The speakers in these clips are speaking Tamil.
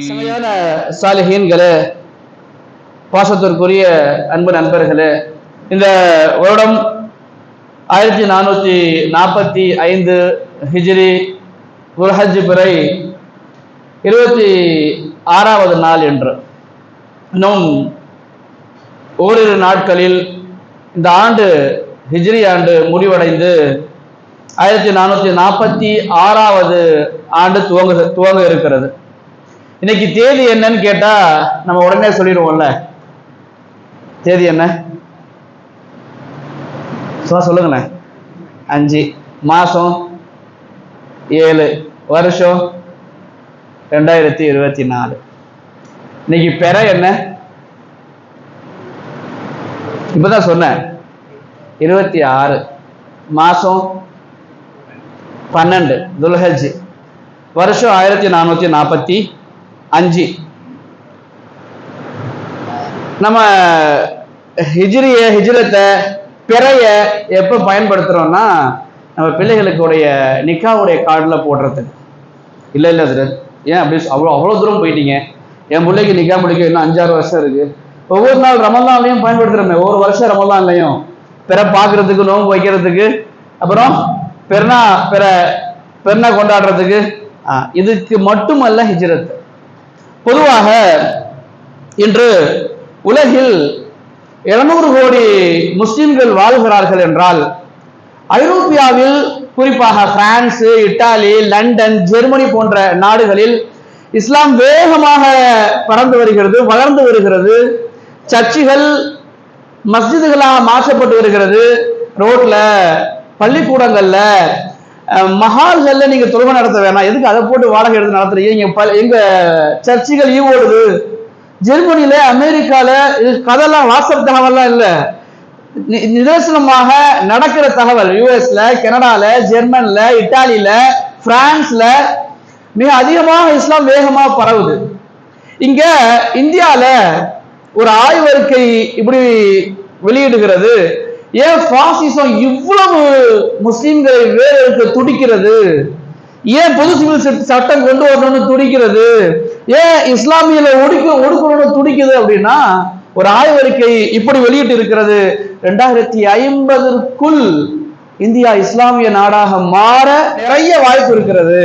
செமையான சாலிஹீன்களே பாசத்திற்குரிய அன்பு நண்பர்களே இந்த வருடம் ஆயிரத்தி நானூற்றி நாற்பத்தி ஐந்து ஹிஜ்ரி குல்ஹஜ் பிறை இருபத்தி ஆறாவது நாள் என்று. இன்னும் ஓரிரு நாட்களில் இந்த ஆண்டு ஹிஜ்ரி ஆண்டு முடிவடைந்து ஆயிரத்தி நானூற்றி நாற்பத்தி ஆறாவது ஆண்டு துவங்க துவங்க இருக்கிறது. இன்னைக்கு தேதி என்னன்னு கேட்டா நம்ம உடனே சொல்லிடுவோம்ல. தேதி என்ன? சொல்லுங்களேன். சொல்லுங்கண்ணே அஞ்சு மாசம் ஏழு வருஷம் ரெண்டாயிரத்தி இருபத்தி நாலு இன்னைக்கு பெற என்ன? இப்பதான் சொன்னேன். இருபத்தி ஆறு மாசம் பன்னெண்டு துல்ஹஜ் வருஷம் ஆயிரத்தி நானூற்றி நாற்பத்தி அஞ்சு. நம்ம ஹிஜ்ரிய ஹிஜ்ரத்தை பிறைய எப்போ பயன்படுத்துகிறோம்னா நம்ம பிள்ளைகளுக்குடைய நிக்காவுடைய கார்டில் போடுறதுக்கு. இல்லை இல்லை சார் ஏன் அப்படி அவ்வளோ அவ்வளோ தூரம் போயிட்டீங்க? என் பிள்ளைக்கு நிக்கா முடிக்க இன்னும் அஞ்சாறு வருஷம் இருக்குது ஒவ்வொரு நாள் ரமலான்லையும் பயன்படுத்துகிறோமே ஒவ்வொரு வருஷம் ரமலான்லையும். பிற பார்க்குறதுக்கு நோன்பு வைக்கிறதுக்கு. அப்புறம் பெருனா பெற பெருனா கொண்டாடுறதுக்கு இதுக்கு மட்டுமல்ல ஹிஜ்ரத். பொதுவாக இன்று உலகில் 700 கோடி முஸ்லிம்கள் வாழ்கிறார்கள் என்றால் ஐரோப்பியாவில் குறிப்பாக பிரான்ஸ் இத்தாலி லண்டன் ஜெர்மனி போன்ற நாடுகளில் இஸ்லாம் வேகமாக பறந்து வருகிறது வளர்ந்து வருகிறது. சர்ச்சுகள் மஸ்ஜிதுகளாக மாற்றப்பட்டு வருகிறது. ரோட்ல பள்ளிக்கூடங்கள்ல அஹ், நீங்கள் நீங்க தொழுகை நடத்த வேணாம். எதுக்கு அதை போட்டு வாடகை எடுத்து நடத்துறீங்க? இங்க ப- எங்க சர்ச்சுகள் ஈ ஓடுது அமெரிக்காவில் அமெரிக்கால இது கதெல்லாம் வாட்ஸ்அப் தகவல்லாம் இல்ல. நி- நிதர்சனமாக நடக்கிற தகவல் யூஎஸ்ல கனடால ஜெர்மன்ல இட்டாலியில் பிரான்ஸ்ல மிக அதிகமாக இஸ்லாம் வேகமாக பரவுது. இங்க இந்தியால ஒரு ஆய்வறிக்கை இப்படி வெளியிடுகிறது. ஏன் பாசிசம் இவ்வளவு முஸ்லிம்களை வேறு துடிக்கிறது? ஏன் பொது சிவில் சட்டம் கொண்டு வரணும்னு துடிக்கிறது? ஏன் இஸ்லாமியில ஒடுக்க ஒடுக்கணும்னு துடிக்குது அப்படின்னா ஒரு ஆய்வறிக்கை இப்படி வெளியிட்டு இருக்கிறது ரெண்டாயிரத்தி ஐம்பதற்குள் இந்தியா இஸ்லாமிய நாடாக மாற நிறைய வாய்ப்பு இருக்கிறது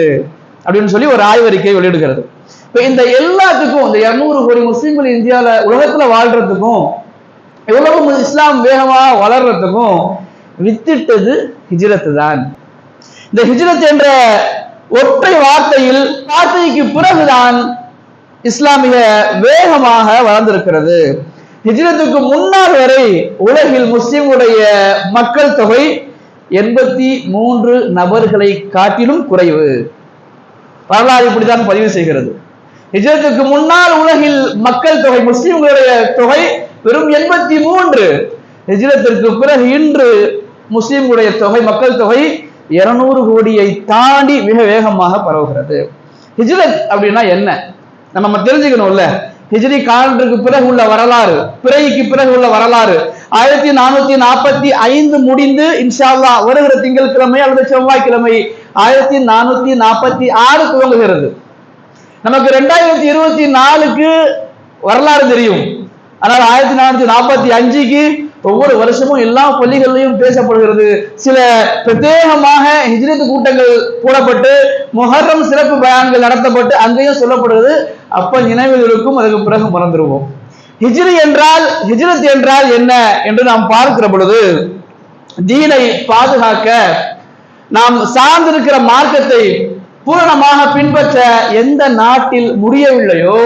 அப்படின்னு சொல்லி ஒரு ஆய்வறிக்கை வெளியிடுகிறது. இப்ப இந்த எல்லாத்துக்கும் இந்த இருநூறு கோடி முஸ்லீம்கள் இந்தியாவில் உலகத்துல வாழ்றதுக்கும் எவ்வளவு இஸ்லாம் வேகமா வளர்றதுக்கும் வித்திட்டது ஹிஜ்ரத்து தான் இந்த ஹிஜ்ரத் என்ற ஒற்றை வார்த்தையில் வார்த்தைக்கு பிறகுதான் இஸ்லாமிய வேகமாக வளர்ந்திருக்கிறது. ஹிஜ்ரத்துக்கு முன்னால் வரை உலகில் முஸ்லிம்களுடைய மக்கள் தொகை எண்பத்தி மூன்று நபர்களை காட்டிலும் குறைவு. வரலாறு இப்படித்தான் பதிவு செய்கிறது. ஹிஜ்ரத்துக்கு முன்னால் உலகில் மக்கள் தொகை முஸ்லிம்களுடைய தொகை வெறும் எண்பத்தி மூன்று ஹிஜ்ரத்திற்கு பிறகு இன்று முஸ்லிம்களுடைய தொகை மக்கள் தொகை இருநூறு கோடியை தாண்டி மிக வேகமாக பரவுகிறது. ஹிஜ்ரத் அப்படின்னா என்ன? நம்ம தெரிஞ்சுக்கணும்ல. ஹிஜ்ரி காலத்திற்கு பிறகு உள்ள வரலாறு பிறைக்கு பிறகு உள்ள வரலாறு. ஆயிரத்தி நானூத்தி நாற்பத்தி ஐந்து முடிந்து இன்ஷா அல்லாஹ் வருகிற திங்கட்கிழமை அல்லது செவ்வாய்க்கிழமை ஆயிரத்தி நானூத்தி நாற்பத்தி ஆறு துவங்குகிறது. நமக்கு ரெண்டாயிரத்தி இருபத்தி நாலுக்கு வரலாறு தெரியும். ஆனால் ஆயிரத்தி நானூத்தி நாற்பத்தி அஞ்சுக்கு ஒவ்வொரு வருஷமும் எல்லா பள்ளிகள்லையும் பேசப்படுகிறது. சில பிரத்யேகமாக ஹிஜ்ரத் கூட்டங்கள் போடப்பட்டு முஹர்ரம் சிறப்பு பயான்கள் நடத்தப்பட்டு அங்கேயும் சொல்லப்படுகிறது. அப்ப நினைவில் இருக்கும் அதுக்கு பிறகு மறந்துடுவோம். ஹிஜ்ரி என்றால் ஹிஜ்ரத் என்றால் என்ன என்று நாம் பார்க்கிற பொழுது தீனை பாதுகாக்க நாம் சார்ந்திருக்கிற மார்க்கத்தை பூரணமாக பின்பற்ற எந்த நாட்டில் முடியவில்லையோ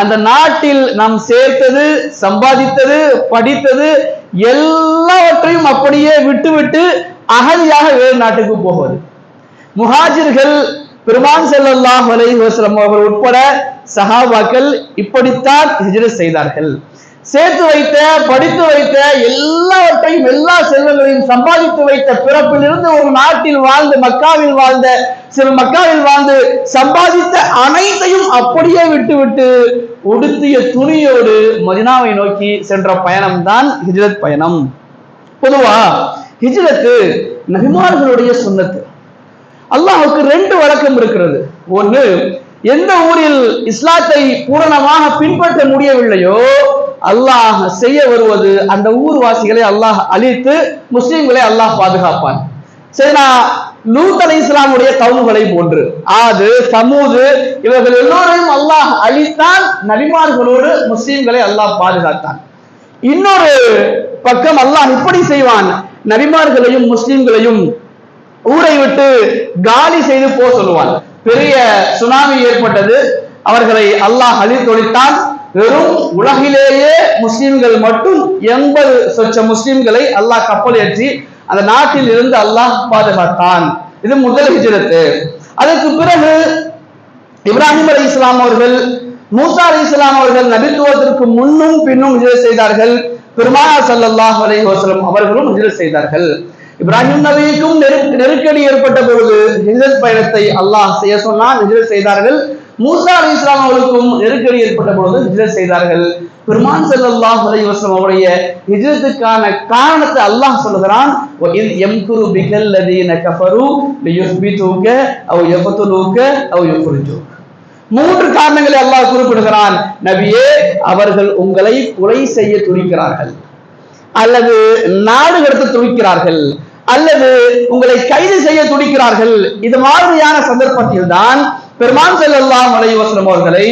அந்த நாட்டில் நாம் சேர்த்தது சம்பாதித்தது படித்தது எல்லாவற்றையும் அப்படியே விட்டுவிட்டு அகதியாக வேறு நாட்டுக்கு போவது. முஹாஜிர்கள் பெருமான் செல்லல்லாஹ் அலைஹி வஸல்லம் அவர்கள் உட்பட சஹாபாக்கள் இப்படித்தான் ஹிஜ்ரத் செய்தார்கள். சேர்த்து வைத்த படித்து வைத்த எல்லாவற்றையும் எல்லா செல்வங்களையும் சம்பாதித்து வைத்த பிறப்பிலிருந்து ஒரு நாட்டில் வாழ்ந்து மக்காவில் வாழ்ந்த சில மக்காவில் வாழ்ந்து சம்பாதித்த அனைத்தையும் அப்படியே விட்டுவிட்டு உடுத்திய துணியோடு மதினாவை நோக்கி சென்ற பயணம் தான் ஹிஜ்ரத் பயணம். பொதுவா ஹிஜ்ரத்து நபிமார்களுடைய சுன்னத்து அல்லாஹுக்கு ரெண்டு வழக்கம் இருக்கிறது. ஒன்று எந்த ஊரில் இஸ்லாத்தை பூரணமாக பின்பற்ற முடியவில்லையோ அல்லாஹ் செய்ய வருவது அந்த ஊர்வாசிகளை அல்லாஹ் அழித்து முஸ்லிம்களை அல்லாஹ் பாதுகாப்பான். சரினா லூத் இஸ்லாமுடைய கவுன்களை போன்று. ஆது சமூது இவர்கள் எல்லோரையும் அல்லாஹ் அழித்தான் நபிமார்களோடு முஸ்லிம்களை அல்லாஹ் பாதுகாத்தான். இன்னொரு பக்கம் அல்லாஹ் இப்படி செய்வான் நபிமார்களையும் முஸ்லிம்களையும் ஊரை விட்டு காலி செய்து போக சொல்லுவான். பெரிய சுனாமி ஏற்பட்டது அவர்களை அல்லாஹ் அழித்தொழித்தான் வெறும் உலகிலேயே முஸ்லிம்கள் மட்டும் எண்பது சொச்ச முஸ்லிம்களை அல்லாஹ் கப்பல் ஏற்றி அந்த நாட்டில் இருந்து அல்லாஹ் பாதுகாத்தான். இது முதல் ஹிஜரத்து. அதற்கு பிறகு இப்ராஹிம் அலி இஸ்லாம் அவர்கள் மூசா அலி இஸ்லாம் அவர்கள் நபித்துவத்திற்கு முன்னும் பின்னும் ஹிஜரத் செய்தார்கள். பெருமானா சல்லாஹ் அலி வசலம் அவர்களும் ஹிஜரத் செய்தார்கள். இப்ராஹிம் நபிக்கும் நெருக்கடி ஏற்பட்ட பொழுது ஹிஜ்ரத் பயணத்தை அல்லாஹ் செய்ய சொன்னான் ஹிஜ்ரத் செய்தார்கள். மூசா அலி இஸ்லாம் அவர்களுக்கும் நெருக்கடி ஏற்பட்ட பொழுது ஹிஜ்ரத் செய்தார்கள். பெருமான் ஸல்லல்லாஹு அலைஹி வஸ்லம் அவருடைய ஹிஜ்ரத்துக்கான காரணத்தை அல்லாஹ் சொல்லுகிறான் எம்குரு பிகல் லதீன கஃபரு லியுஸ்பிதுக அவ் யஃபதுலுக அவ் யுக்ரிஜுக மூன்று காரணங்களை அல்லாஹ் குறிப்பிடுகிறான். நபியே அவர்கள் உங்களை கொலை செய்ய துடிக்கிறார்கள். அல்லது நாடு கடத்த துடிக்கிறார்கள். அல்லது உங்களை கைது செய்ய துடிக்கிறார்கள். இது மாதிரியான சந்தர்ப்பத்தில் தான் பெருமான் ஸல்லல்லாஹு அலைஹி அவர்களை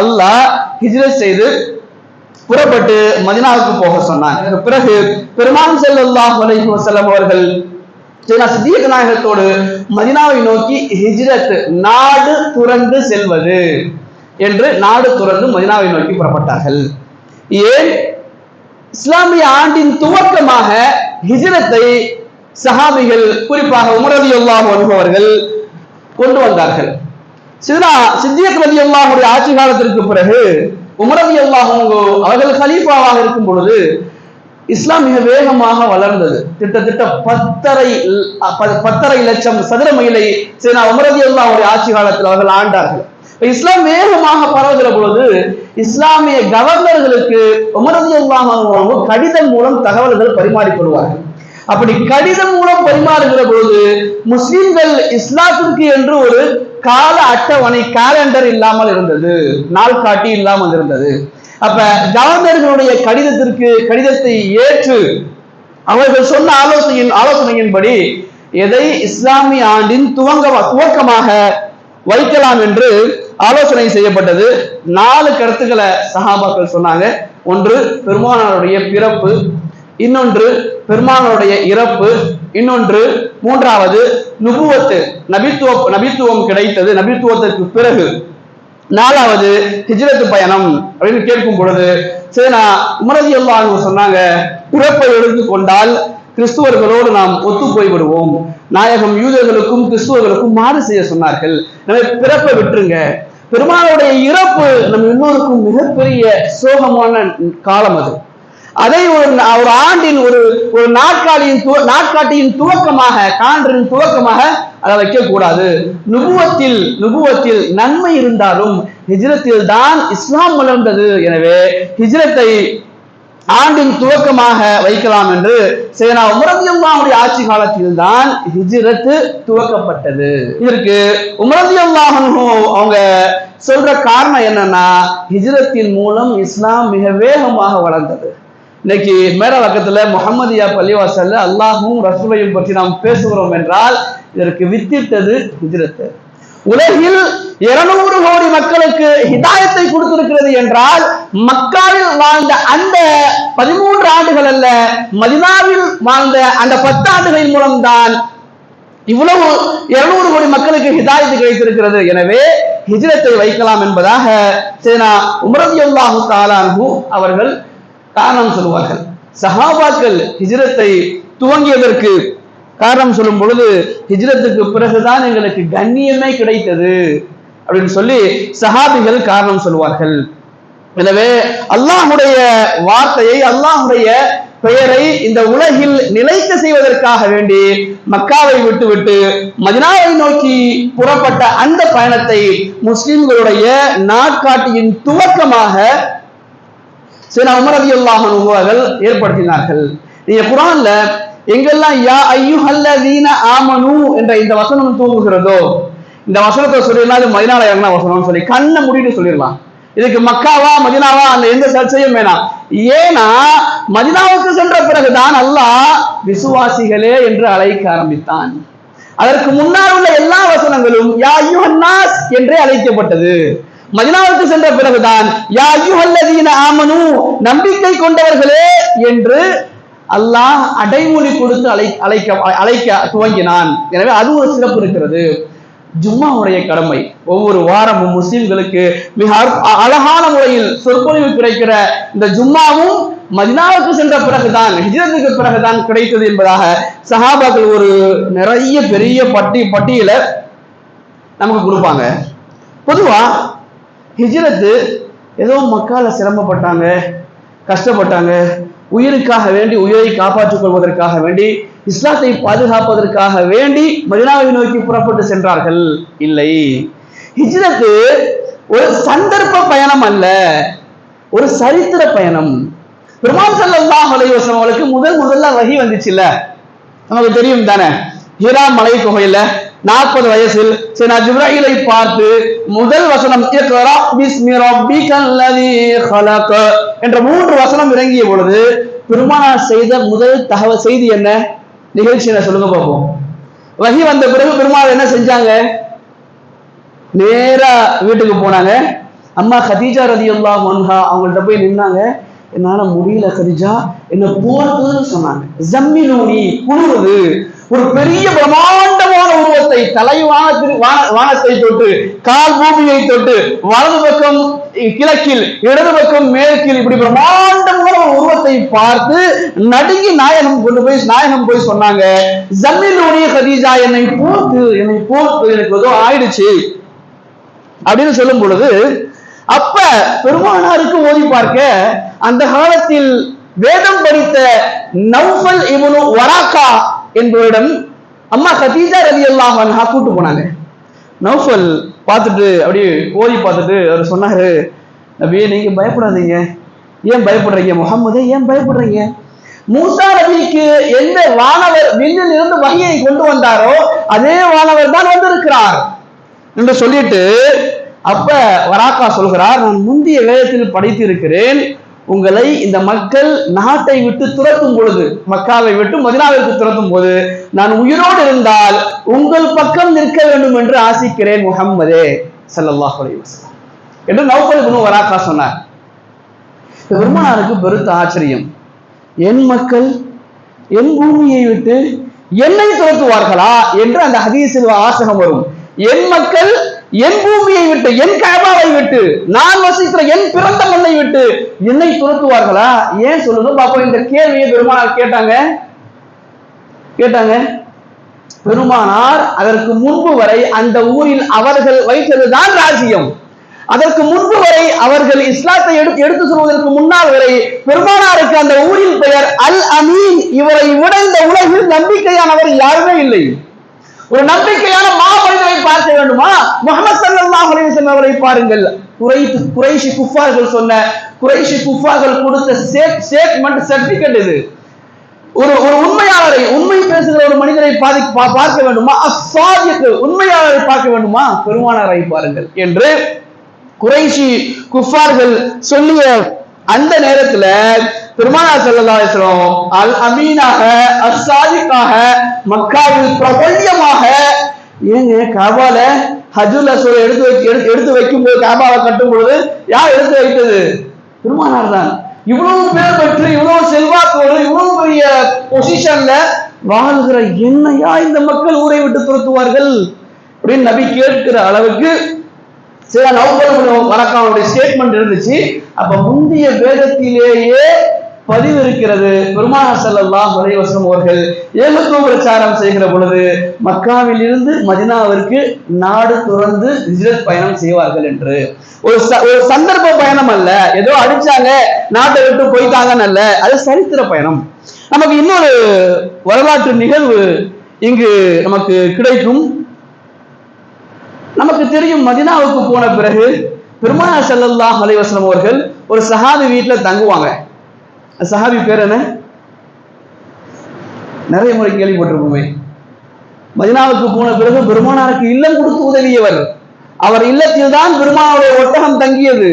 அல்லாஹ் ஹிஜ்ரத் செய்து புறப்பட்டு மதினாவுக்கு போக சொன்னாங்க பிறகு பெருமான் ஸல்லல்லாஹு அலைஹி அவர்கள் சைனா நாயகத்தோடு மதினாவை நோக்கி ஹிஜ்ரத் நாடு துறந்து செல்வது என்று நாடு துறந்து மதினாவை நோக்கி புறப்பட்டார்கள். ஏன்? இஸ்லாமிய ஆண்டின் துவக்கமாக ஹிஜ்ரத்தை சஹாபிகள் குறிப்பாக உமரதி அல்லாஹ் வருபவர்கள் கொண்டு வந்தார்கள். சிதா சித்தியக் ரதி அல்லாஹுடைய ஆட்சி காலத்திற்கு பிறகு உமரதி அல்லாஹ் அவர்கள் கலீஃபாவாக இருக்கும் பொழுது இஸ்லாம் மிக வேகமாக வளர்ந்தது. கிட்டத்தட்ட பத்தரை ப- பத்தரை லட்சம் சதுர மைலை சீனா உமரதி அல்லாஹுடைய ஆட்சி காலத்தில் அவர்கள் ஆண்டார்கள். இஸ்லாம் வேகமாக பரவுகிற பொழுது இஸ்லாமிய கவர்னர்களுக்கு உமரதி அல்லாஹ் கடிதம் மூலம் தகவல்கள் பரிமாறிக்கொள்வார்கள். அப்படி கடிதம் மூலம் பரிமாறுகிற போது முஸ்லிம்கள் இஸ்லாத்திற்கு என்று ஒரு கால அட்டவணை கேலண்டர் இல்லாமல் இருந்தது. நாள் காட்டி இல்லாமல் இருந்தது. அப்ப கவர்னர்களுடைய கடிதத்திற்கு கடிதத்தை ஏற்று அவர்கள் சொன்ன ஆலோசனையின் ஆலோசனையின்படி எதை இஸ்லாமிய ஆண்டின் துவங்க துவக்கமாக வைக்கலாம் என்று ஆலோசனை செய்யப்பட்டது. நாலு கருத்துக்களை சஹாபாக்கள் சொன்னாங்க. ஒன்று பெருமானாருடைய பிறப்பு இன்னொன்று பெருமானாருடைய இறப்பு இன்னொன்று மூன்றாவது நுபுவத்து நபித்துவ நபித்துவம் கிடைத்தது நபித்துவத்திற்கு பிறகு. நாலாவது ஹிஜ்ரத்து பயணம் அப்படின்னு கேட்கும் பொழுது சரி நான் உமரதி அல்லாஹ் சொன்னாங்க பிறப்பை எடுத்து கொண்டால் கிறிஸ்துவர்களோடு நாம் ஒத்து போய் விடுவோம் நாயகம் யூதர்களுக்கும் கிறிஸ்துவர்களுக்கும் மாறு செய்ய சொன்னார்கள். எனவே பிறப்பை விட்டுருங்க. பெருமாளுடைய இறப்பு நம் இன்னொருக்கும் மிகப்பெரிய சோகமான காலம் அது. அதை ஒரு ஒரு ஆண்டின் ஒரு ஒரு நாட்காலியின் துவ- நாட்காட்டியின் துவக்கமாக கான்றின் துவக்கமாக அதை வைக்க கூடாது நுபுவத்தில் நுபுவத்தில் நன்மை இருந்தாலும் ஹிஜ்ரத்தில் தான் இஸ்லாம் வளர்ந்தது. எனவே ஹிஜ்ரத்தை ஆண்டின் துவக்கமாக வைக்கலாம் என்று சேனா உமரதியம்மாவுடைய ஆட்சி காலத்தில் தான் ஹிஜ்ரத்து துவக்கப்பட்டது. இதற்கு உமரதியல்லாஹு அவங்க சொல்ற காரணம் என்னன்னா ஹிஜ்ரத்தின் மூலம் இஸ்லாம் மிக வேகமாக வளர்ந்தது. இன்னைக்கு மேலவக்கத்துல முகமதியா பள்ளிவாசல்ல அல்லாஹும் ரசூலையும் பற்றி நாம் பேசுகிறோம் என்றால் இதற்கு வித்திட்டது குஜரத்து உலகில் இருநூறு கோடி மக்களுக்கு ஹிதாயத்தை கொடுத்திருக்கிறது என்றால் மக்காவில் வாழ்ந்த அந்த பதிமூன்று ஆண்டுகள் அல்ல மதினாவில் வாழ்ந்த அந்த பத்து ஆண்டுகளின் மூலம்தான் இவ்வளவு இருநூறு கோடி மக்களுக்கு ஹிதாயத்து கிடைத்திருக்கிறது. எனவே ஹிஜ்ரத்தை வைக்கலாம் என்பதாக சேனா உமரதியுல்லாஹு தாலான்ஹு அவர்கள் காரணம் சொல்லுவார்கள். சஹாபாக்கள் ஹிஜ்ரத்தை துவங்கியதற்கு காரணம் சொல்லும் பொழுது ஹிஜ்ரத்துக்கு பிறகுதான் எங்களுக்கு கண்ணியமே கிடைத்தது அப்படின்னு சொல்லி சஹாபிகள் காரணம் சொல்லுவார்கள். எனவே அல்லாஹுடைய வார்த்தையை அல்லாஹுடைய பெயரை இந்த உலகில் நிலைக்க செய்வதற்காக வேண்டி மக்காவை விட்டுவிட்டு மதினாவை நோக்கி புறப்பட்ட அந்த பயணத்தை முஸ்லிம்களுடைய நாட்காட்டியின் துவக்கமாக சில உமரதி அவர்கள் ஏற்படுத்தினார்கள். நீங்க குரான்ல எங்கெல்லாம் யா ஐயுஹல்லதீன ஆமனு என்ற இந்த வசனம் தூங்குகிறதோ இந்த வசனத்தை சொல்லிடலாம் அது மதினால இறங்கின வசனம்னு சொல்லி கண்ணை முடின்னு சொல்லிடலாம். இதுக்கு மக்காவா மதினாவா அந்த எந்த சர்ச்சையும் வேணாம். ஏன்னா மதினாவுக்கு சென்ற பிறகுதான் அல்லாஹ் விசுவாசிகளே என்று அழைக்க ஆரம்பித்தான். அதற்கு முன்னால் உள்ள எல்லா வசனங்களும் யா யுஹன்னாஸ் என்றே அழைக்கப்பட்டது. மதினாவுக்கு சென்ற பிறகுதான் யா ஐயுஹல்லதீன ஆமனு நம்பிக்கை கொண்டவர்களே என்று அல்லாஹ் அடைமொழி கொடுத்து அழை அழைக்க அழைக்க துவங்கினான். எனவே அது ஒரு சிறப்பு இருக்கிறது. ஜும்மாவுடைய கடமை. ஒவ்வொரு வாரமும் முஸ்லிம்களுக்கு மிக அழகான முறையில் சொற்பொழிவு கிடைக்கிற இந்த ஜும்மாவும் மதினாவுக்கு சென்ற பிறகுதான் ஹிஜரத்துக்கு பிறகுதான் கிடைத்தது என்பதாக சஹாபாக்கள் ஒரு நிறைய பெரிய பட்டி பட்டியலை நமக்கு கொடுப்பாங்க. பொதுவா ஹிஜ்ரத்து ஏதோ மக்கால சிரமப்பட்டாங்க கஷ்டப்பட்டாங்க. உயிருக்காக வேண்டி உயிரை காப்பாற்றிக் கொள்வதற்காக வேண்டி இஸ்லாத்தை பாதுகாப்பதற்காக வேண்டி மதினாவை நோக்கி புறப்பட்டு சென்றார்கள். இல்லை. ஹிஜ்ரத்து ஒரு சந்தர்ப்ப பயணம் அல்ல ஒரு சரித்திர பயணம். பெருமாள் ஸல்லல்லாஹு அலைஹி அவளுக்கு முதல் முதல்ல வகி வந்துச்சுல்ல. நமக்கு தெரியும் தானே? ஹிரா மலை குகையில நாற்பது வயசில் சைனா ஜிப்ராஹிலை பார்த்து முதல் வசனம் என்ற மூன்று வசனம் இறங்கிய பொழுது பெருமானார் செய்த முதல் தகவல் செய்தி என்ன? நிகழ்ச்சி சொல்லுங்க பார்ப்போம். வகி வந்த பிறகு பெருமாள் என்ன செஞ்சாங்க? நேரா வீட்டுக்கு போனாங்க. அம்மா ஹதீஜா ரதி அல்லா மன்ஹா அவங்கள்ட்ட போய் நின்னாங்க. என்னால முடியல கதிஜா என்ன போறதுன்னு சொன்னாங்க. ஜம்மிலூனி குளிருது. ஒரு பெரிய பிரமாண்ட உருவத்தை தலை வானத்தில் வானத்தை தொட்டு கால் பூமியை தொட்டு வலது பக்கம் கிழக்கில் இடது பக்கம் மேற்கில் இப்படி பிரம்மாண்டமான ஒரு உருவத்தை பார்த்து நடுங்கி நாயகம் கொண்டு போய் நாயகம் போய் சொன்னாங்க ஜம்மிலூனி கதீஜா என்னை போர்த்து என்னை போர்த்து எனக்கு ஏதோ ஆயிடுச்சு. அப்படின்னு சொல்லும் பொழுது அப்ப பெருமானாருக்கு ஓதி பார்க்க அந்த காலத்தில் வேதம் படித்த நௌஃபல் இவனு வராக்கா என்பவரிடம் அம்மா கதீஜா ரவி அல்லாஹ் கூட்டு போனாங்க. நௌஃபல் பார்த்துட்டு அப்படியே ஓதி பார்த்துட்டு அவர் சொன்னாரு நபியே நீங்க பயப்படாதீங்க. ஏன் பயப்படுறீங்க? முகம்மது ஏன் பயப்படுறீங்க? மூசா நபிக்கு எந்த வானவர் விண்ணில் இருந்து வகையை கொண்டு வந்தாரோ அதே வானவர் தான் வந்திருக்கிறார். என்று சொல்லிட்டு அப்ப வராக்கா சொல்கிறார் நான் முந்தைய வேதத்தில் படித்திருக்கிறேன் உங்களை இந்த மக்கள் நாட்டை விட்டு துரத்தும் பொழுது மக்காவை விட்டு மதினாவிற்கு துரத்தும் போது நான் உயிரோடு இருந்தால் உங்கள் பக்கம் நிற்க வேண்டும் என்று ஆசிக்கிறேன் முஹம்மதே சல்லாஹ் அலைஹி என்று நௌபல் குணு வராக்கா சொன்னார். பெருமானாருக்கு பெருத்த ஆச்சரியம். என் மக்கள் என் பூமியை விட்டு என்னை துரத்துவார்களா? என்று அந்த ஹதீஸில் ஆசகம் வரும். என் மக்கள் என் பூமியை விட்டு என் கபாவை விட்டு நான் வசிக்கிற என் பிறந்த மண்ணை விட்டு என்னை துரத்துவார்களா? ஏன் சொல்லணும் பாப்போம் இந்த கேள்வியை பெருமானார் கேட்டாங்க. கேட்டாங்க. பெருமானார் அதற்கு முன்பு வரை அந்த ஊரில் அவர்கள் வைத்ததுதான் ராஜ்யம். அதற்கு முன்பு வரை அவர்கள் இஸ்லாத்தை எடுத்து எடுத்து சொல்வதற்கு முன்னால் வரை பெருமானாருக்கு அந்த ஊரின் பெயர் அல் அமீன் இவரை விட இந்த உலகில் நம்பிக்கையானவர் யாருமே இல்லை. ஒரு நம்பிக்கையான மாமனிதரை பார்க்க வேண்டுமா? முகமது சல்லாஹ் அலைஹி அவரை பாருங்கள். குறைத்து குறைஷி குஃபார்கள் சொன்ன குறைஷி குஃபார்கள் கொடுத்த ஸ்டேட்மெண்ட் சர்டிபிகேட் இது. ஒரு ஒரு உண்மையாளரை உண்மை பேசுகிற ஒரு மனிதரை பாதி பா- பார்க்க வேண்டுமா? அஸ்வாதிக்கு உண்மையாளரை பார்க்க வேண்டுமா? பெருமானாரை பாருங்கள். என்று குறைஷி குஃபார்கள் சொல்லிய அந்த நேரத்துல பெருமானா ஸல்லல்லாஹு அல் அமீனாக அசாதிக்காக மக்காவில் பிரபல்யமாக ஏங்க காபால ஹஜுல் அஸ்வரை எடுத்து வைக்க எடுத்து எடுத்து வைக்கும்போது காபாவை கட்டும் பொழுது யார் எடுத்து வைத்தது? பெருமானார் தான். இவ்வளவு பேர் பெற்று இவ்வளவு செல்வாக்கோடு இவ்வளவு பெரிய பொசிஷன்ல வாழ்கிற என்னையா இந்த மக்கள் ஊரை விட்டு துரத்துவார்கள்? அப்படின்னு நபி கேட்கிற அளவுக்கு சில நவம்பர் வணக்கனுடைய ஸ்டேட்மெண்ட் இருந்துச்சு. அப்ப முந்தைய வேதத்திலேயே பதிவு இருக்கிறது பெருமானார் ஸல்லல்லாஹு அலைஹி அவர்கள் ஏகத்துவ பிரச்சாரம் செய்கிற பொழுது மக்காவில் இருந்து மதினாவிற்கு நாடு துறந்து விஜயத் பயணம் செய்வார்கள் என்று. ஒரு ச- ஒரு சந்தர்ப்ப பயணம் அல்ல. ஏதோ அடிச்சாங்க நாட்டை விட்டு போயிட்டாங்கன்னு அல்ல. அது சரித்திர பயணம். நமக்கு இன்னொரு வரலாற்று நிகழ்வு இங்கு நமக்கு கிடைக்கும். நமக்கு தெரியும் மதினாவுக்கு போன பிறகு பெருமானார் ஸல்லல்லாஹு மலைவசனம் அவர்கள் ஒரு சஹாபி வீட்டுல தங்குவாங்க. சஹாபி பேர் என்ன? நிறைய முறை கேள்விப்பட்டிருப்போமே. மதினாவுக்கு போன பிறகு பெருமானாருக்கு இல்லம் கொடுத்து உதவியவர். அவர் இல்லத்தில் தான் பெருமானுடைய ஒட்டகம் தங்கியது.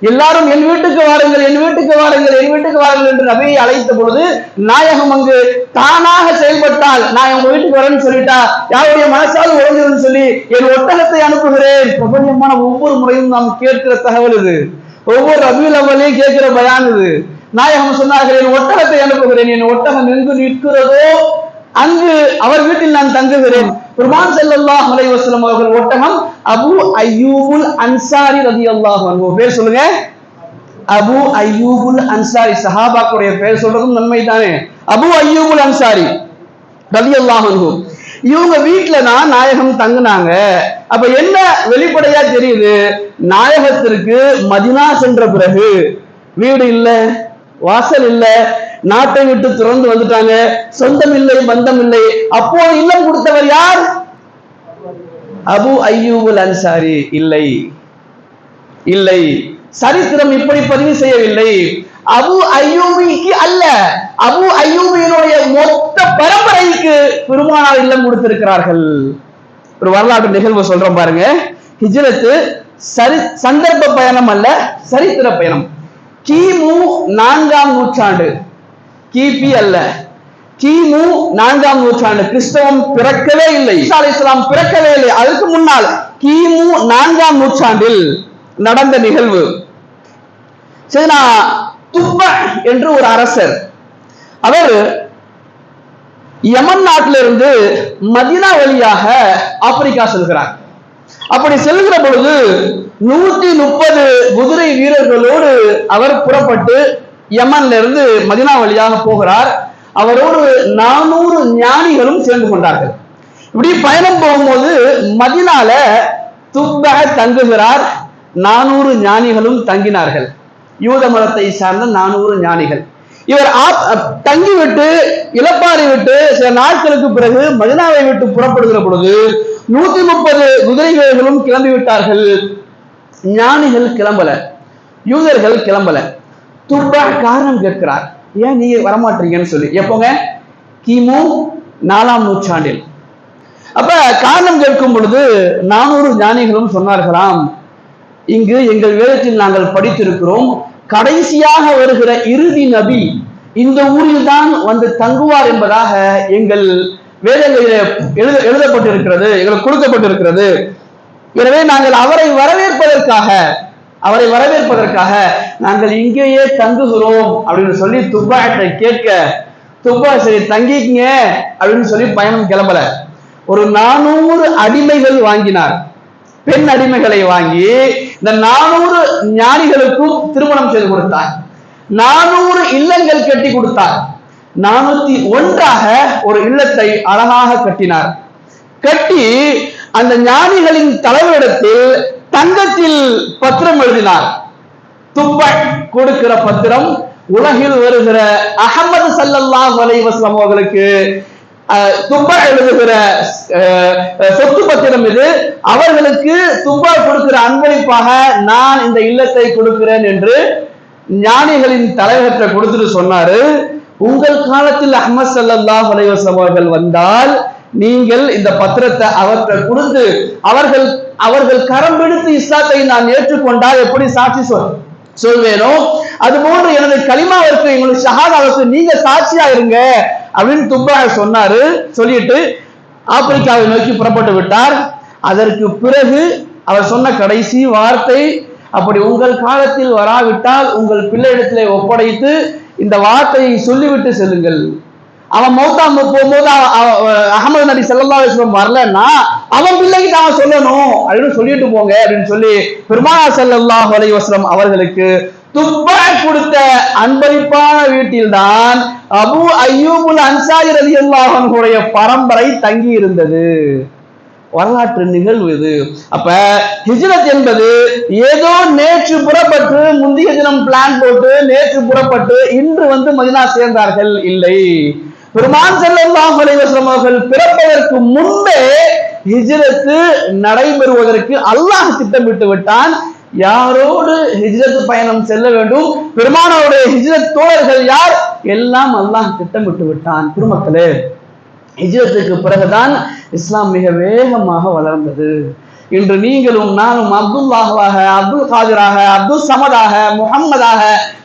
எல்லாரும் என் வீட்டுக்கு வாருங்கள் என் வீட்டுக்கு வாருங்கள் என் வீட்டுக்கு வாருங்கள் என்று நபியை அழைத்த பொழுது நாயகம் அங்கு தானாக செயல்பட்டால் நான் உங்க வீட்டுக்கு வரேன்னு சொல்லிட்டா? யாருடைய மனசால் உழைஞ்சிருன்னு சொல்லி என் ஒட்டகத்தை அனுப்புகிறேன். பிரபஞ்சமான ஒவ்வொரு முறையும் நாம் கேட்கிற தகவல் இது. ஒவ்வொரு ரபியுல் அவ்வளையும் கேட்கிற பயான் இது. நாயகம் சொன்னார்கள் என் ஒட்டகத்தை அனுப்புகிறேன் என் ஒட்டகம் எங்கு நிற்கிறதோ அங்கு அவர் வீட்டில் நான் தங்குகிறேன். குர்பான் செல்லல்லா அலைஹி வசலம் அவர்கள் ஒட்டகம் அபு அய்யூபுல் அன்சாரி ரதி அல்லாஹ் பேர் சொல்லுங்க. அபு அய்யூபுல் அன்சாரி சஹாபாக்குடைய பேர் சொல்றதும் நன்மை தானே அபு அய்யூபுல் அன்சாரி ரதி அல்லாஹ் இவங்க வீட்டுல தான் நாயகம் தங்குனாங்க. அப்ப என்ன வெளிப்படையா தெரியுது? நாயகத்திற்கு மதினா சென்ற பிறகு வீடு இல்ல. வாசல் இல்ல நாட்டை விட்டு துறந்து வந்துட்டாங்க சொந்தம் இல்லை பந்தம் இல்லை. அப்போ இல்லம் கொடுத்தவர் யார்? அபு ஐயூபுல் அன்சாரி. இல்லை. இல்லை. சரித்திரம் இப்படி பதிவு செய்யவில்லை. அபு ஐயூபிக்கு அல்ல. அபு ஐயூபியினுடைய மொத்த பரம்பரைக்கு பெருமானார் இல்லம் கொடுத்திருக்கிறார்கள். ஒரு வரலாற்று நிகழ்வு சொல்றோம் பாருங்க. ஹிஜ்ரத்து சரி சந்தர்ப்ப பயணம் அல்ல சரித்திர பயணம். கிமு நான்காம் நூற்றாண்டு. கிபி அல்ல. கிமு நான்காம் நூற்றாண்டு. கிறிஸ்தவம் பிறக்கவே இல்லை. ஈசா இஸ்லாம் பிறக்கவே இல்லை. அதுக்கு முன்னால் கிமு நான்காம் நூற்றாண்டில் நடந்த நிகழ்வு. சரினா துப்ப என்று ஒரு அரசர். அவர் யமன் நாட்டிலிருந்து மதினா வழியாக ஆப்பிரிக்கா செல்கிறார். அப்படி செல்கிற பொழுது நூத்தி முப்பது குதிரை வீரர்களோடு அவர் புறப்பட்டு யமன்ல இருந்து மதினா வழியாக போகிறார். அவரோடு நானூறு ஞானிகளும் சேர்ந்து கொண்டார்கள். இப்படி பயணம் போகும்போது மதினால துப்பாக தங்குகிறார். நானூறு ஞானிகளும் தங்கினார்கள். யூத மதத்தை சார்ந்த நானூறு ஞானிகள். இவர் ஆப்- தங்கிவிட்டு இளப்பாறை விட்டு சில நாட்களுக்கு பிறகு மதினாவை விட்டு புறப்படுகிற பொழுது நூத்தி முப்பது குதிரை வீரர்களும் கிளம்பி விட்டார்கள் ஞானிகள் கிளம்பல யூதர்கள் கிளம்பல. துப்பா காரணம் கேட்கிறார். ஏன் நீங்க வரமாட்டீங்கன்னு சொல்லி. எப்போங்க? கிமு நாலாம் நூற்றாண்டில். அப்ப காரணம் கேட்கும் பொழுது நானூறு ஞானிகளும் சொன்னார்களாம் இங்கு எங்கள் வேதத்தில் நாங்கள் படித்திருக்கிறோம் கடைசியாக வருகிற இறுதி நபி இந்த ஊரில் தான் வந்து தங்குவார் என்பதாக எங்கள் வேதங்களில் எழுத எழுதப்பட்டிருக்கிறது எங்களுக்கு கொடுக்கப்பட்டிருக்கிறது. எனவே நாங்கள் அவரை வரவேற்பதற்காக அவரை வரவேற்பதற்காக நாங்கள் இங்கேயே தங்குகிறோம் அப்படின்னு சொல்லி துப்பாட்டை கேட்க துப்பா சரி தங்கிக்கங்க அப்படின்னு சொல்லி பயணம் கிளம்பல. ஒரு நானூறு அடிமைகள் வாங்கினார். பெண் அடிமைகளை வாங்கி இந்த நானூறு ஞானிகளுக்கும் திருமணம் செய்து கொடுத்தார். நானூறு இல்லங்கள் கட்டி கொடுத்தார். நானூத்தி ஒன்றாக ஒரு இல்லத்தை அழகாக கட்டினார். கட்டி அந்த ஞானிகளின் தலைவரிடத்தில் தங்கத்தில் பத்திரம் எழுதினார். துப்பை கொடுக்கிற பத்திரம் உலகில் வருகிற அகமது சல்லல்லா வலைவசம் அவர்களுக்கு அஹ், துப்பா எழுதுகிற அஹ், சொத்து பத்திரம் இது. அவர்களுக்கு துப்பா கொடுக்கிற அன்பளிப்பாக நான் இந்த இல்லத்தை கொடுக்கிறேன் என்று ஞானிகளின் தலைவர்கிட்ட கொடுத்துட்டு சொன்னாரு. உங்கள் காலத்தில் அஹமது சல்லல்லா வலைவசம் அவர்கள் வந்தால் நீங்கள் இந்த பத்திரத்தை அவர்கள் கொடுத்து அவர்கள் அவர்கள் கரம் பிடித்து இஸ்லாத்தை நான் ஏற்றுக்கொண்டால் எப்படி சாட்சி சொல் சொல்வேனோ? அது போன்று எனது களிமாவிற்கு எங்களுக்கு ஷஹாதாவுக்கு நீங்க சாட்சியா இருங்க அப்படின்னு துப்பா சொன்னாரு. சொல்லிட்டு ஆப்பிரிக்காவை நோக்கி புறப்பட்டு விட்டார். அதற்கு பிறகு அவர் சொன்ன கடைசி வார்த்தை அப்படி உங்கள் காலத்தில் வராவிட்டால் உங்கள் பிள்ளையிடத்திலே ஒப்படைத்து இந்த வார்த்தையை சொல்லிவிட்டு செல்லுங்கள். அவன் மௌத்தா போகும்போது அகமது நபி செல்லல்லா அலைஹி வரலன்னா அவன் பிள்ளைக்கு அவன் சொல்லணும். அப்படின்னு சொல்லிட்டு போங்க அப்படின்னு சொல்லி பெருமானா ஸல்லல்லாஹு அலைஹி வஸல்லம் அவர்களுக்கு துப்பா கொடுத்த அன்பளிப்பான வீட்டில்தான் அபு ஐயூபுல் அன்சாரி ரலியல்லாஹு அல்லாஹனுடைய பரம்பரை தங்கி இருந்தது வரலாற்று நிகழ்வு இது. அப்ப ஹிஜ்ரத் என்பது ஏதோ நேற்று புறப்பட்டு முந்தைய தினம் பிளான் போட்டு நேற்று புறப்பட்டு இன்று வந்து மதினா சேர்ந்தார்கள் இல்லை. பெருமான் ஸல்லல்லாஹு அலைஹி வஸல்லம் அவர்கள் பிறப்பதற்கு முன்பே ஹிஜ்ரத்து நடைபெறுவதற்கு அல்லாஹ் திட்டமிட்டு விட்டான். யாரோடு ஹிஜ்ரத் பயணம் செல்ல வேண்டும்? பெருமானாருடைய ஹிஜ்ரத் தோழர்கள் யார்? எல்லாம் அல்லாஹ் திட்டமிட்டு விட்டான். குடும்பத்திலே ஹிஜ்ரத்துக்கு பிறகுதான் இஸ்லாம் மிக வேகமாக வளர்ந்தது. இன்று நீங்களும் நானும் அப்துல்லாஹாக அப்துல் காதிராக அப்துல் சமதாக முகம்மதாக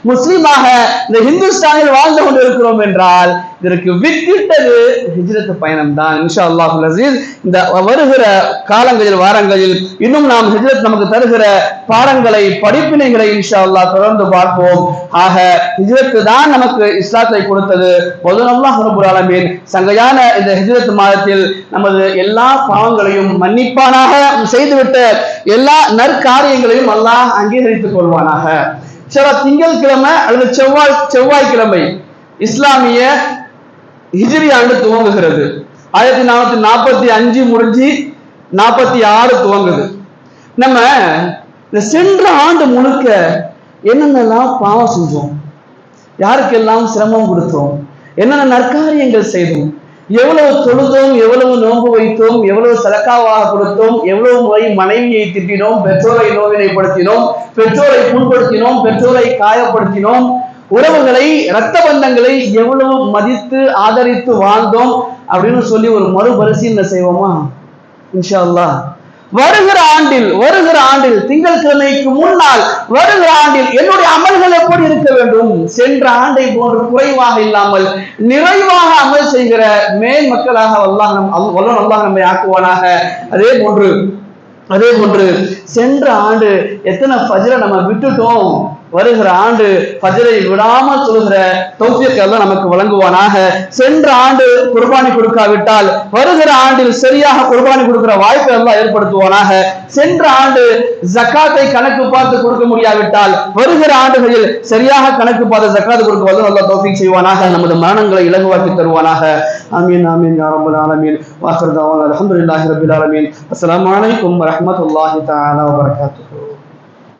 முஸ்லீமாக இந்த ஹிந்துஸ்தானில் வாழ்ந்து கொண்டிருக்கிறோம் என்றால் இதற்கு வித்திட்டது ஹிஜ்ரத் பயணம் தான் இன்ஷா அல்லாஹ் அசீஸ் இந்த வருகிற காலங்களில் வாரங்களில் இன்னும் நாம் ஹிஜ்ரத் நமக்கு தருகிற பாடங்களை படிப்பினைகளை இன்ஷா அல்லாஹ் தொடர்ந்து பார்ப்போம். ஆக ஹிஜ்ரத்து தான் நமக்கு இஸ்லாத்தை கொடுத்தது. பொதுநல்லாஹ் ரபுல் ஆலமீன் சங்கையான இந்த ஹிஜ்ரத் மாதத்தில் நமது எல்லா பாவங்களையும் மன்னிப்பானாக செய்துவிட்ட எல்லா நற்காரியங்களையும் அல்லாஹ் அங்கீகரித்துக் கொள்வானாக. சில திங்கட்கிழமை அல்லது செவ்வாய் செவ்வாய்க்கிழமை இஸ்லாமிய ஹிஜ்ரி ஆண்டு துவங்குகிறது. ஆயிரத்தி நானூத்தி நாற்பத்தி அஞ்சு முடிஞ்சு நாற்பத்தி ஆறு துவங்குது. நம்ம இந்த சென்ற ஆண்டு முழுக்க என்னென்னலாம் பாவம் செஞ்சோம்? யாருக்கெல்லாம் சிரமம் கொடுத்தோம்? என்னென்ன நற்காரியங்கள் செய்தோம்? எவ்வளவு தொழுதோம் எவ்வளவு நோன்பு வைத்தோம் எவ்வளவு சலக்காவாக கொடுத்தோம் எவ்வளவு முறை மனைவியை திட்டினோம் பெற்றோரை நோவினைப்படுத்தினோம் பெற்றோரை புண்படுத்தினோம் பெற்றோரை காயப்படுத்தினோம் உறவுகளை இரத்த பந்தங்களை எவ்வளவு மதித்து ஆதரித்து வாழ்ந்தோம் அப்படின்னு சொல்லி ஒரு மறுபரிசீலனை செய்வோமா? இன்ஷா அல்லாஹ் வருகிற ஆண்டில் வருகிற ஆண்டில் திங்கட்கிழமைக்கு முன்னால் வருகிற ஆண்டில் என்னுடைய அமல்கள் எப்படி இருக்க வேண்டும்? சென்ற ஆண்டை போன்று குறைவாக இல்லாமல் நிறைவாக அமல் செய்கிற மேல் மக்களாக அல்லாஹ் நம் வல்லன் அல்லாஹ் நம்மை ஆக்குவானாக. அதே போன்று அதே போன்று சென்ற ஆண்டு எத்தனை பஜரை நம்ம விட்டுட்டோம்? வருகிற ஆண்டு பஜரை விடாமல் சொல்கிற தௌஃபியத்தை எல்லாம் நமக்கு வழங்குவானாக. சென்ற ஆண்டு குர்பானி கொடுக்காவிட்டால் வருகிற ஆண்டில் சரியாக குர்பானி கொடுக்கிற வாய்ப்பை எல்லாம் ஏற்படுத்துவானாக. சென்ற ஆண்டு ஜக்காத்தை கணக்கு பார்த்து கொடுக்க முடியாவிட்டால் வருகிற ஆண்டுகளில் சரியாக கணக்கு பார்த்து ஜக்காத்து கொடுக்க வந்து நல்லா தௌஃபீக் செய்வானாக. நமது மரணங்களை இலகுவாக்கி தருவானாக. ஆமீன் ஆமீன் யா ரப்பல் ஆலமீன். வாஹிர் தவானா அல்ஹம்துலில்லாஹி ரபில் ஆலமீன். அஸ்லாம் அலைக்கும் வரமத்துல்லாஹி தாலா வபரகாத்துஹு.